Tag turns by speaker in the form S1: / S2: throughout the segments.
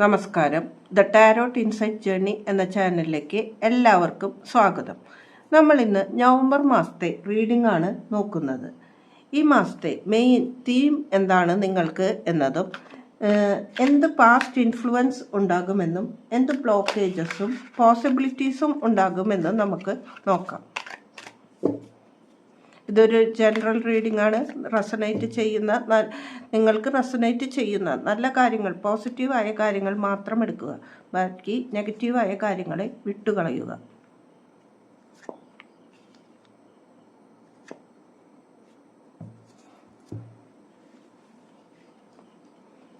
S1: നമസ്കാരം. The tarot insight journey എന്ന ചാനലിലേക്ക് എല്ലാവർക്കും സ്വാഗതം. നമ്മൾ ഇന്ന് നവംബർ മാസത്തെ റീഡിംഗ് ആണ് നോക്കുന്നത്. ഈ മാസത്തെ മെയിൻ തീം എന്താണ് നിങ്ങൾക്ക് എന്നതും എന്ത് പാസ്റ്റ് ഇൻഫ്ലുവൻസ് ഉണ്ടാകുമെന്നും എന്ത് ബ്ലോക്കേജസും പോസിബിലിറ്റീസും ഉണ്ടാകുമെന്നും നമുക്ക് നോക്കാം. ഇതൊരു ജനറൽ റീഡിംഗ് ആണ്. റെസനേറ്റ് ചെയ്യുന്ന നിങ്ങൾക്ക് റെസനേറ്റ് ചെയ്യുന്ന നല്ല കാര്യങ്ങൾ പോസിറ്റീവായ കാര്യങ്ങൾ മാത്രം എടുക്കുക. ബാക്കി നെഗറ്റീവായ കാര്യങ്ങളെ വിട്ടുകളയുക.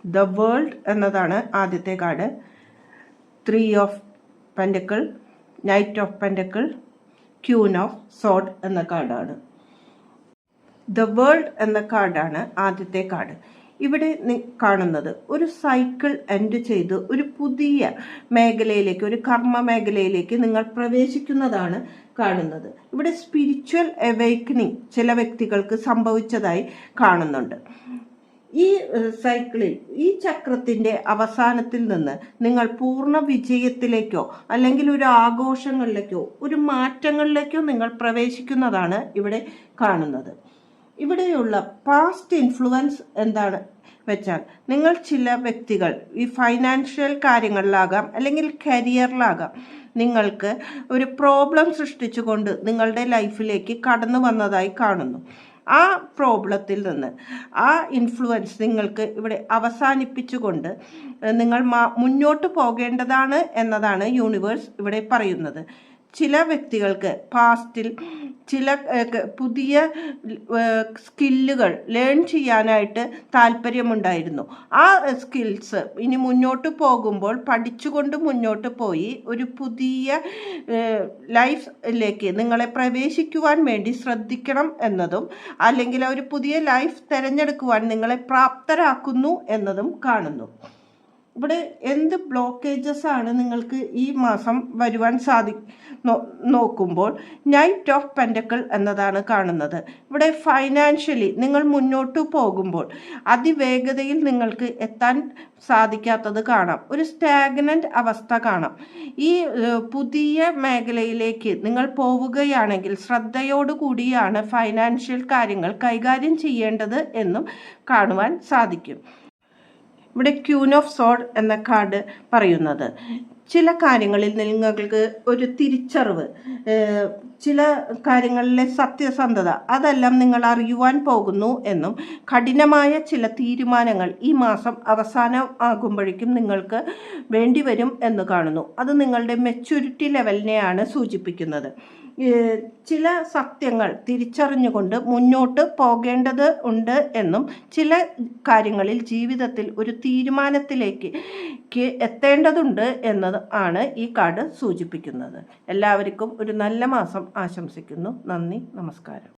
S1: ദ വേൾഡ് എന്നതാണ് ആദ്യത്തെ card. Three of pentacle knight of pentacle queen of sword എന്ന കാർഡാണ്. ദ വേൾഡ് എന്ന കാർഡാണ് ആദ്യത്തെ കാർഡ്. ഇവിടെ കാണുന്നത് ഒരു സൈക്കിൾ എൻഡ് ചെയ്ത് ഒരു പുതിയ മേഖലയിലേക്ക് ഒരു കർമ്മ മേഖലയിലേക്ക് നിങ്ങൾ പ്രവേശിക്കുന്നതാണ് കാണുന്നത്. ഇവിടെ സ്പിരിച്വൽ അവേക്കനിങ് ചില വ്യക്തികൾക്ക് സംഭവിച്ചതായി കാണുന്നുണ്ട്. ഈ സൈക്കിളിൽ ഈ ചക്രത്തിന്റെ അവസാനത്തിൽ നിന്ന് നിങ്ങൾ പൂർണ വിജയത്തിലേക്കോ അല്ലെങ്കിൽ ഒരു ആഘോഷങ്ങളിലേക്കോ ഒരു മാറ്റങ്ങളിലേക്കോ നിങ്ങൾ പ്രവേശിക്കുന്നതാണ് ഇവിടെ കാണുന്നത്. ഇവിടെയുള്ള പാസ്റ്റ് ഇൻഫ്ലുവൻസ് എന്താണ് വെച്ചാൽ നിങ്ങൾ ചില വ്യക്തികൾ ഈ ഫൈനാൻഷ്യൽ കാര്യങ്ങളിലാകാം അല്ലെങ്കിൽ കരിയറിലാകാം നിങ്ങൾക്ക് ഒരു പ്രോബ്ലം സൃഷ്ടിച്ചുകൊണ്ട് നിങ്ങളുടെ ലൈഫിലേക്ക് കടന്നു വന്നതായി കാണുന്നു. ആ പ്രോബ്ലത്തിൽ നിന്ന് ആ ഇൻഫ്ലുവൻസ് നിങ്ങൾക്ക് ഇവിടെ അവസാനിപ്പിച്ചുകൊണ്ട് നിങ്ങൾ മുന്നോട്ട് പോകേണ്ടതാണ് എന്നതാണ് യൂണിവേഴ്സ് ഇവിടെ പറയുന്നത്. ചില വ്യക്തികൾക്ക് പാസ്റ്റിൽ ചില പുതിയ സ്കില്ലുകൾ ലേൺ ചെയ്യാനായിട്ട് താല്പര്യമുണ്ടായിരുന്നു. ആ സ്കിൽസ് ഇനി മുന്നോട്ട് പോകുമ്പോൾ പഠിച്ചുകൊണ്ട് മുന്നോട്ട് പോയി ഒരു പുതിയ ലൈഫിലേക്ക് നിങ്ങളെ പ്രവേശിക്കുവാൻ വേണ്ടി ശ്രദ്ധിക്കണം എന്നതും അല്ലെങ്കിൽ ഒരു പുതിയ ലൈഫ് തിരഞ്ഞെടുക്കുവാൻ നിങ്ങളെ പ്രാപ്തരാക്കുന്നു എന്നതും കാണുന്നു. ഇവിടെ എന്ത് ബ്ലോക്കേജസ് ആണ് നിങ്ങൾക്ക് ഈ മാസം വരുവാൻ സാധി നോക്കുമ്പോൾ നൈറ്റ് ഓഫ് പെൻഡക്കിൾ എന്നതാണ് കാണുന്നത്. ഇവിടെ ഫൈനാൻഷ്യലി നിങ്ങൾ മുന്നോട്ട് പോകുമ്പോൾ അതിവേഗതയിൽ നിങ്ങൾക്ക് എത്താൻ സാധിക്കാത്തത് കാണാം. ഒരു സ്റ്റാഗ്നന്റ് അവസ്ഥ കാണാം. ഈ പുതിയ മേഖലയിലേക്ക് നിങ്ങൾ പോവുകയാണെങ്കിൽ ശ്രദ്ധയോടു കൂടിയാണ് ഫൈനാൻഷ്യൽ കാര്യങ്ങൾ കൈകാര്യം ചെയ്യേണ്ടത് എന്നും കാണുവാൻ സാധിക്കും. ഇവിടെ ക്യൂൻ ഓഫ് സോഡ് എന്ന കാർഡ് പറയുന്നത്. ചില കാര്യങ്ങളിൽ നിങ്ങൾക്ക് ഒരു തിരിച്ചറിവ് ചില കാര്യങ്ങളിലെ സത്യസന്ധത അതെല്ലാം നിങ്ങൾ അറിയുവാൻ പോകുന്നു എന്നും കഠിനമായ ചില തീരുമാനങ്ങൾ ഈ മാസം അവസാനം ആകുമ്പോഴേക്കും നിങ്ങൾക്ക് വേണ്ടിവരും എന്ന് കാണുന്നു. അത് നിങ്ങളുടെ മെച്യൂരിറ്റി ലെവലിനെയാണ് സൂചിപ്പിക്കുന്നത്. ചില സത്യങ്ങൾ തിരിച്ചറിഞ്ഞുകൊണ്ട് മുന്നോട്ട് പോകേണ്ടത് ഉണ്ട് എന്നും ചില കാര്യങ്ങളിൽ ജീവിതത്തിൽ ഒരു തീരുമാനത്തിലേക്ക് എത്തേണ്ടതുണ്ട് എന്നത് ആണ് ഈ കാർഡ് സൂചിപ്പിക്കുന്നത്. എല്ലാവർക്കും ഒരു നല്ല മാസം ആശംസിക്കുന്നു. നന്ദി. നമസ്കാരം.